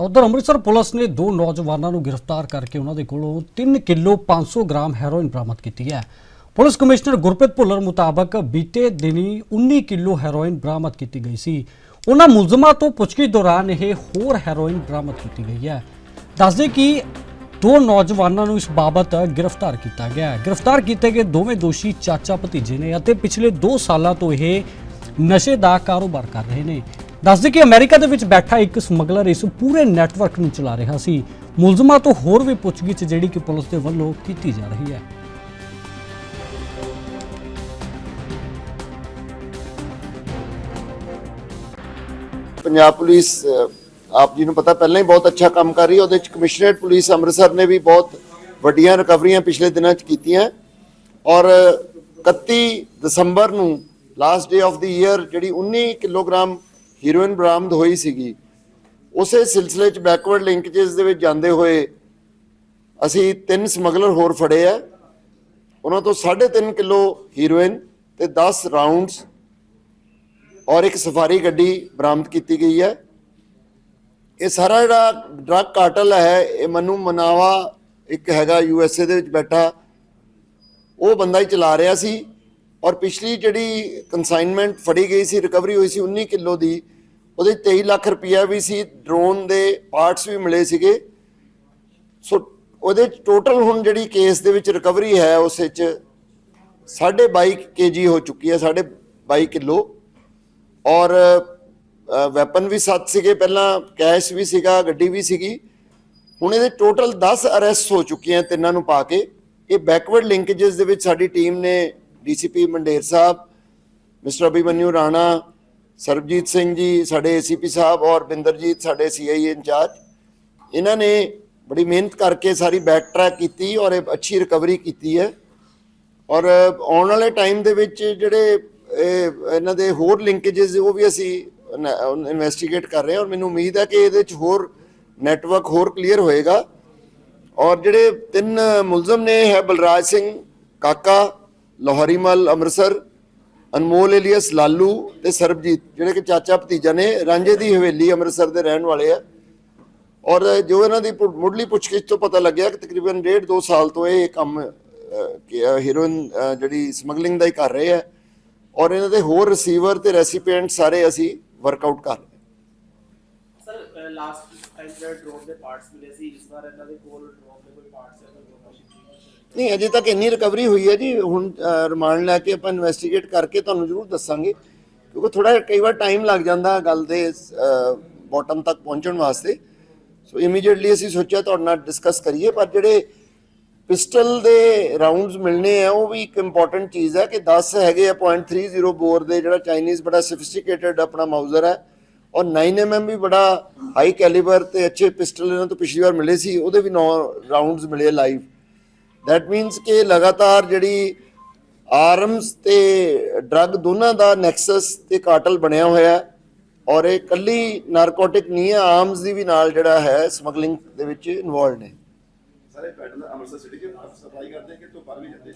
ਤਾਂ ਉਧਰ ਅੰਮ੍ਰਿਤਸਰ ਪੁਲਿਸ ਨੇ ਦੋ ਨੌਜਵਾਨਾਂ ਨੂੰ ਗ੍ਰਿਫਤਾਰ ਕਰਕੇ ਉਹਨਾਂ ਦੇ ਕੋਲੋਂ 3 ਕਿਲੋ 500 ਗ੍ਰਾਮ ਹੈਰੋਇਨ ਬਰਾਮਦ ਕੀਤੀ ਹੈ। ਪੁਲਿਸ ਕਮਿਸ਼ਨਰ ਗੁਰਪ੍ਰੀਤ ਭੁੱਲਰ ਮੁਤਾਬਕ ਬੀਤੇ ਦਿਨੀ 19 ਕਿਲੋ ਹੈਰੋਇਨ ਬਰਾਮਦ ਕੀਤੀ ਗਈ ਸੀ। ਉਹਨਾਂ ਮੁਲਜ਼ਮਾਂ ਤੋਂ ਪੁੱਛਗਿੱਛ ਦੌਰਾਨ ਇਹ ਹੋਰ ਹੈਰੋਇਨ ਬਰਾਮਦ ਕੀਤੀ ਗਈ ਹੈ। ਦੱਸਦੇ ਕਿ ਦੋ ਨੌਜਵਾਨਾਂ ਨੂੰ ਇਸ ਬਾਬਤ ਗ੍ਰਿਫਤਾਰ ਕੀਤਾ ਗਿਆ ਹੈ। ਗ੍ਰਿਫਤਾਰ ਕੀਤੇ ਗਏ ਦੋਵੇਂ ਦੋਸ਼ੀ ਚਾਚਾ ਭਤੀਜੇ ਨੇ ਅਤੇ ਪਿਛਲੇ 2 ਸਾਲਾਂ ਤੋਂ ਇਹ ਨਸ਼ੇ ਦਾ ਕਾਰੋਬਾਰ ਕਰ ਰਹੇ ਨੇ। ਦੱਸਦੇ ਕਿ ਅਮਰੀਕਾ ਦੇ ਵਿੱਚ ਬੈਠਾ ਇੱਕ ਸਮਗਲਰ ਇਸ ਪੂਰੇ ਨੈਟਵਰਕ ਨੂੰ ਚਲਾ ਰਿਹਾ ਸੀ। ਮੁਲਜ਼ਮਾਂ ਤੋਂ ਹੋਰ ਵੀ ਪੁੱਛਗਿੱਛ ਜਿਹੜੀ ਕਿ ਪੁਲਿਸ ਦੇ ਵੱਲੋਂ ਕੀਤੀ ਜਾ ਰਹੀ ਹੈ। ਪੰਜਾਬ ਪੁਲਿਸ ਆਪ ਜੀ ਨੂੰ ਪਤਾ ਪਹਿਲਾਂ ਹੀ ਬਹੁਤ ਅੱਛਾ ਕੰਮ ਕਰ ਰਹੀ ਹੈ। ਉਹਦੇ ਚ ਕਮਿਸ਼ਨਰੇਟ ਪੁਲਿਸ ਅੰਮ੍ਰਿਤਸਰ ਨੇ ਵੀ ਬਹੁਤ ਵੱਡੀਆਂ ਰਿਕਵਰੀਆਂ ਪਿਛਲੇ ਦਿਨਾਂ ਚ ਕੀਤੀਆਂ। ਔਰ 31 ਦਸੰਬਰ ਨੂੰ last day of the year ਜਿਹੜੀ 19 ਕਿਲੋਗ੍ਰਾਮ ਹੀਰੋਇਨ ਬਰਾਮਦ ਹੋਈ ਸੀਗੀ। ਉਸੇ ਸਿਲਸਿਲੇ ਚ ਬੈਕਵਰਡ ਲਿੰਕੇजेस ਦੇ ਵਿੱਚ ਜਾਂਦੇ ਹੋਏ ਅਸੀਂ ਤਿੰਨ ਸਮਗਲਰ ਹੋਰ ਫੜੇ ਆ। ਉਹਨਾਂ ਤੋਂ 3.5 ਕਿਲੋ ਹੀਰੋਇਨ ਤੇ 10 ਰਾਉਂਡਸ ਔਰ ਇੱਕ ਸਫਾਰੀ ਗੱਡੀ ਬਰਾਮਦ ਕੀਤੀ ਗਈ ਹੈ। ਇਹ ਸਾਰਾ ਜਿਹੜਾ ਡਰੱਗ ਕਾਰਟਲ ਹੈ, ਇਹ ਮਨੂ ਮਨਾਵਾ ਇੱਕ ਹੈਗਾ ਯੂ ਐਸ ਏ ਦੇ ਵਿੱਚ ਬੈਠਾ। ਉਹ ਬੰਦਾ ਹੀ ਚਲਾ ਰਿਹਾ ਸੀ। ਔਰ ਪਿਛਲੀ ਜਿਹੜੀ ਕਨਸਾਈਨਮੈਂਟ ਫੜੀ ਗਈ ਸੀ ਰਿਕਵਰੀ ਹੋਈ ਸੀ 19 ਕਿਲੋ ਦੀ, ਉਹਦੇ 'ਚ 23 ਲੱਖ ਰੁਪਇਆ ਵੀ ਸੀ ਡਰੋਨ ਦੇ ਪਾਰਟਸ ਵੀ ਮਿਲੇ ਸੀਗੇ। ਸੋ ਉਹਦੇ ਟੋਟਲ ਹੁਣ ਜਿਹੜੀ ਕੇਸ ਦੇ ਵਿੱਚ ਰਿਕਵਰੀ ਹੈ, ਉਸ ਵਿੱਚ 22.5 ਕੇਜੀ ਹੋ ਚੁੱਕੀ ਹੈ 22 ਕਿਲੋ। ਔਰ ਵੈਪਨ ਵੀ ਸੱਤ ਸੀਗੇ, ਪਹਿਲਾਂ ਕੈਸ਼ ਵੀ ਸੀਗਾ, ਗੱਡੀ ਵੀ ਸੀਗੀ। ਹੁਣ ਇਹਦੇ ਟੋਟਲ 10 ਅਰੈਸਟ ਹੋ ਚੁੱਕੀਆਂ ਤਿੰਨਾਂ ਨੂੰ ਪਾ ਕੇ। ਇਹ ਬੈਕਵਰਡ ਲਿੰਕੇजेस ਦੇ ਵਿੱਚ ਸਾਡੀ ਟੀਮ ਨੇ ਡੀਸੀਪੀ ਮੰਡੇਰ ਸਾਹਿਬ, ਮਿਸਟਰ ਅਭਿਮਨਿਊ ਰਾਣਾ, ਸਰਬਜੀਤ ਸਿੰਘ ਜੀ, ਸਾਡੇ ਏਸੀਪੀ ਸਾਹਿਬ ਔਰ ਬਿੰਦਰਜੀਤ, ਸਾਡੇ ਸੀਆਈਏ ਇੰਚਾਰਜ, ਇਹਨਾਂ ਨੇ ਬੜੀ ਮਿਹਨਤ ਕਰਕੇ ਸਾਰੀ ਬੈਕ ਟਰੈਕ ਕੀਤੀ ਔਰ ਇਹ ਅੱਛੀ ਰਿਕਵਰੀ ਕੀਤੀ ਹੈ। ਔਰ ਆਉਣ ਵਾਲੇ ਟਾਈਮ ਦੇ ਵਿੱਚ ਜਿਹੜੇ, ਇਹ ਇਹਨਾਂ ਦੇ ਹੋਰ ਲਿੰਕੇजेस ਉਹ ਵੀ ਅਸੀਂ ਇਨਵੈਸਟੀਗੇਟ ਕਰ ਰਹੇ ਹਾਂ ਔਰ ਮੈਨੂੰ ਉਮੀਦ ਹੈ ਕਿ ਇਹਦੇ ਚ ਹੋਰ ਨੈਟਵਰਕ ਹੋਰ ਕਲੀਅਰ ਹੋਏਗਾ। ਔਰ ਜਿਹੜੇ ਤਿੰਨ ਮੁਲਜ਼ਮ ਨੇ, ਹੈ ਬਲਰਾਜ ਸਿੰਘ ਕਾਕਾ ਲੋਹਰੀਮਲ ਅੰਮ੍ਰਿਤਸਰ, ਅਨਮੋਲ ਏਲੀਅਸ, ਲਾਲੂ ਤੇ ਸਰਬਜੀਤ, ਜਿਹੜੇ ਕਿ ਚਾਚਾ ਭਤੀਜਾ ਨੇ, ਰਾਂਝੇ ਦੀ ਹਵੇਲੀ ਅੰਮ੍ਰਿਤਸਰ ਦੇ ਰਹਿਣ ਵਾਲੇ ਆ। ਔਰ ਜੋ ਇਹਨਾਂ ਦੀ ਮੁੱਢਲੀ ਪੁੱਛਗਿੱਛ ਤੋਂ ਪਤਾ ਲੱਗਿਆ ਕਿ ਤਕਰੀਬਨ ਡੇਢ ਦੋ ਸਾਲ ਤੋਂ ਇਹ ਕੰਮ ਹੀਰੋਇਨ ਜਿਹੜੀ ਸਮਗਲਿੰਗ ਦਾ ਹੀ ਕਰ ਰਹੇ ਆ। ਔਰ ਇਹਨਾਂ ਦੇ ਹੋਰ ਰਿਸੀਵਰ ਤੇ ਰੈਸੀਪੀਐਂਟ ਸਾਰੇ ਅਸੀਂ ਵਰਕਆਊਟ ਕਰ ਰਹੇ ਸਰ ਲਾਸਟ ਟਾਈਮ ਜਿਹੜਾ ਡਰੋਨ ਦੇ ਪਾਰਟਸ ਮਿਲੇ ਸੀ ਇਸ ਵਾਰ ਇਹਨਾਂ ਦੇ ਕੋਲ ਡਰੋਨ ਦੇ ਕੋਈ ਪਾਰਟਸ ਹੈ ਕੋਈ ਨਹੀਂ, ਅਜੇ ਤੱਕ ਇੰਨੀ ਰਿਕਵਰੀ ਹੋਈ ਹੈ ਜੀ। ਹੁਣ ਰਿਮਾਂਡ ਲੈ ਕੇ ਆਪਾਂ ਇਨਵੈਸਟੀਗੇਟ ਕਰਕੇ ਤੁਹਾਨੂੰ ਜ਼ਰੂਰ ਦੱਸਾਂਗੇ। ਕਿਉਂਕਿ ਥੋੜਾ ਕਈ ਵਾਰ ਟਾਈਮ ਲੱਗ ਜਾਂਦਾ ਗੱਲ ਦੇ ਬਾਟਮ ਤੱਕ ਪਹੁੰਚਣ ਵਾਸਤੇ। ਸੋ ਇਮੀਡੀਏਟਲੀ ਅਸੀਂ ਸੋਚਿਆ ਤੁਹਾਡੇ ਨਾਲ ਡਿਸਕਸ ਕਰੀਏ, ਪਰ ਜਿਹੜੇ ਪਿਸਟਲ ਦੇ ਰਾਉਂਡਸ ਮਿਲਨੇ ਆ, ਉਹ ਵੀ ਇੱਕ ਇੰਪੋਰਟੈਂਟ ਚੀਜ਼ ਹੈ ਕਿ 10 ਹੈਗੇ ਆ .30 ਬੋਰ ਦੇ ਜਿਹੜਾ ਚਾਈਨੀਜ਼ ਬੜਾ ਸੋਫਿਸਟੀਕੇਟਡ ਆਪਣਾ ਮਾਊਜ਼ਰ ਹੈ ਔਰ 9mm ਵੀ ਬੜਾ ਹਾਈ ਕੈਲੀਬਰ ਤੇ ਅੱਛੇ ਪਿਸਟਲ ਇਹਨਾਂ ਤੋਂ ਪਿਛਲੀ ਵਾਰ ਮਿਲੇ ਸੀ, ਉਹਦੇ ਵੀ 9 ਰਾਉਂਡਸ ਮਿਲੇ ਲਾਈਵ ਦੈਟ ਮੀਨਸ ਕਿ ਲਗਾਤਾਰ ਜਿਹੜੀ ਆਰਮਸ ਤੇ ਡਰੱਗ ਦੋਨਾਂ ਦਾ ਨੈਕਸਸ ਤੇ ਕਾਟਲ ਬਣਿਆ ਹੋਇਆ ਹੈ ਔਰ ਇਹ ਕੱਲੀ ਨਾਰਕੋਟਿਕ ਨਹੀਂ ਹੈ ਆਰਮਸ ਦੀ ਵੀ ਨਾਲ ਜਿਹੜਾ ਹੈ ਸਮਗਲਿੰਗ ਦੇ ਵਿੱਚ ਇਨਵੋਲਡ ਨੇ। ਸਾਰੇ ਪੈਟਰਨ ਅੰਮ੍ਰਿਤਸਰ ਸਿਟੀ ਚ ਸਪਲਾਈ ਕਰਦੇ ਕਿ ਤੋਂ ਬਾਹਰ ਵੀ ਜਾਂਦੇ?